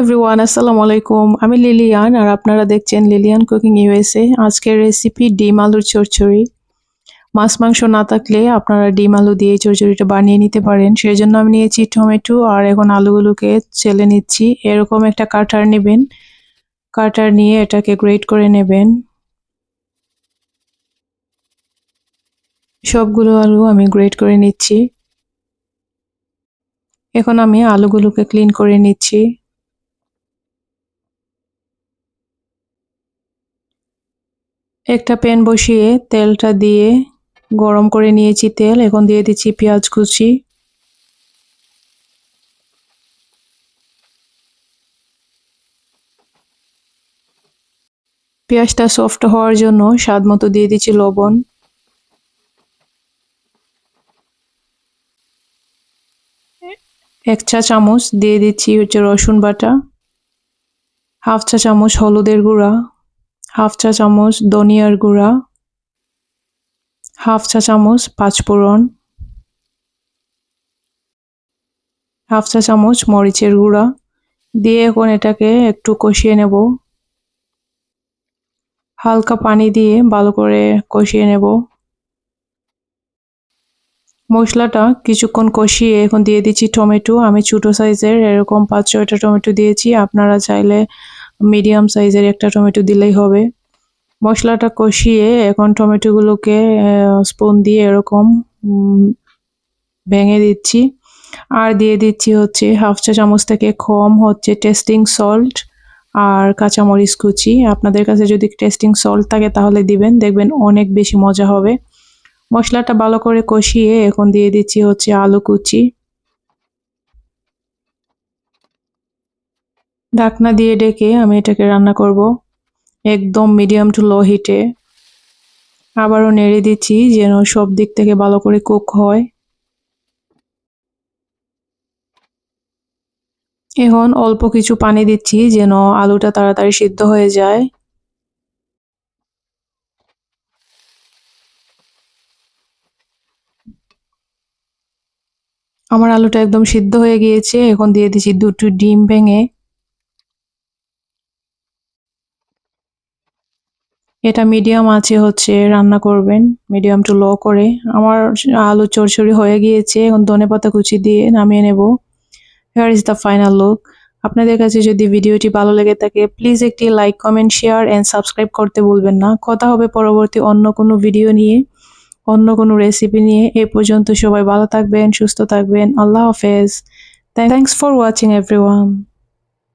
Everyone আসসালামু আলাইকুম। আমি লিলিয়ান আর আপনারা দেখছেন লিলিয়ান কুকিং ইউএসএ আজকের রেসিপি ডিম আলুর চচ্চড়ি মাছ, মাংস না থাকলে আপনারা ডিম আলু দিয়ে চচ্চড়িটা বানিয়ে নিতে পারেন। সেই জন্য আমি নিয়েছি টমেটো আর এখন আলুগুলোকে ছেলে নিচ্ছি। এরকম একটা কাটার নেবেন। কাটার নিয়ে এটাকে গ্রেট করে নেবেন। সবগুলো আলু আমি গ্রেট করে নিচ্ছি। এখন আমি আলুগুলোকে ক্লিন করে নিচ্ছি। একটা প্যান বসিয়ে তেলটা দিয়ে গরম করে নিয়েছি তেল। এখন দিয়ে দিচ্ছি পেঁয়াজ কুচি। পেঁয়াজটা সফট হওয়ার জন্য স্বাদ মতো দিয়ে দিচ্ছি লবণ। এক চা চামচ দিয়ে দিচ্ছি হচ্ছে রসুন বাটা। হাফ চা চামচ হলুদের গুঁড়া। হাফ চা চামচ ধনিয়ার গুঁড়া, হাফ চা চামচ পাঁচফোড়ন হাফ চা চামচ মরিচের গুঁড়া। দিয়ে এখন এটাকে একটু কষিয়ে নেব। হালকা পানি দিয়ে ভালো করে কষিয়ে নেব। মশলাটা কিছুক্ষণ কষিয়ে এখন দিয়ে দিচ্ছি টমেটো। আমি ছোটো সাইজের, এরকম পাঁচ ছয়টা টমেটো দিয়েছি। আপনারা চাইলে মিডিয়াম সাইজের একটা টমেটো দিলেই হবে। মশলাটা কষিয়ে এখন টমেটোগুলোকে স্পুন দিয়ে এরকম ভেঙে দিচ্ছি। আর দিয়ে দিচ্ছি হচ্ছে হাফ চা চামচ থেকে কম হচ্ছে টেস্টিং সল্ট আর কাঁচামরিচ কুচি। আপনাদের কাছে যদি টেস্টিং সল্ট থাকে তাহলে দিবেন, দেখবেন অনেক বেশি মজা হবে। মশলাটা ভালো করে কষিয়ে এখন দিয়ে দিচ্ছি হচ্ছে আলু কুচি। ঢাকনা দিয়ে ডেকে আমি এটাকে রান্না করব। একদম মিডিয়াম টু লো হিটে আবারও নেড়ে দিচ্ছি যেন সব দিক থেকে ভালো করে কুক হয়। এখন অল্প কিছু পানি দিচ্ছি যেন আলুটা তাড়াতাড়ি সিদ্ধ হয়ে যায়। আমার আলুটা একদম সিদ্ধ হয়ে গিয়েছে। এখন দিয়ে দিচ্ছি দুটো ডিম ভেঙে। এটা মিডিয়াম আছে হচ্ছে, রান্না করবেন মিডিয়াম টু লো করে। আমার আলু চড়চড়ি হয়ে গিয়েছে, এখন ধনে পাতা কুচি দিয়ে নামিয়ে নেব। Here is the final look আপনাদের কাছে যদি ভিডিওটি ভালো লেগে থাকে প্লিজ একটি like comment share and subscribe করতে ভুলবেন না। কথা হবে পরবর্তী অন্য কোনো ভিডিও নিয়ে, অন্য কোনো রেসিপি নিয়ে। এ পর্যন্ত সবাই ভালো থাকবেন, সুস্থ থাকবেন। আল্লাহ হাফেজ। Thank thanks for watching everyone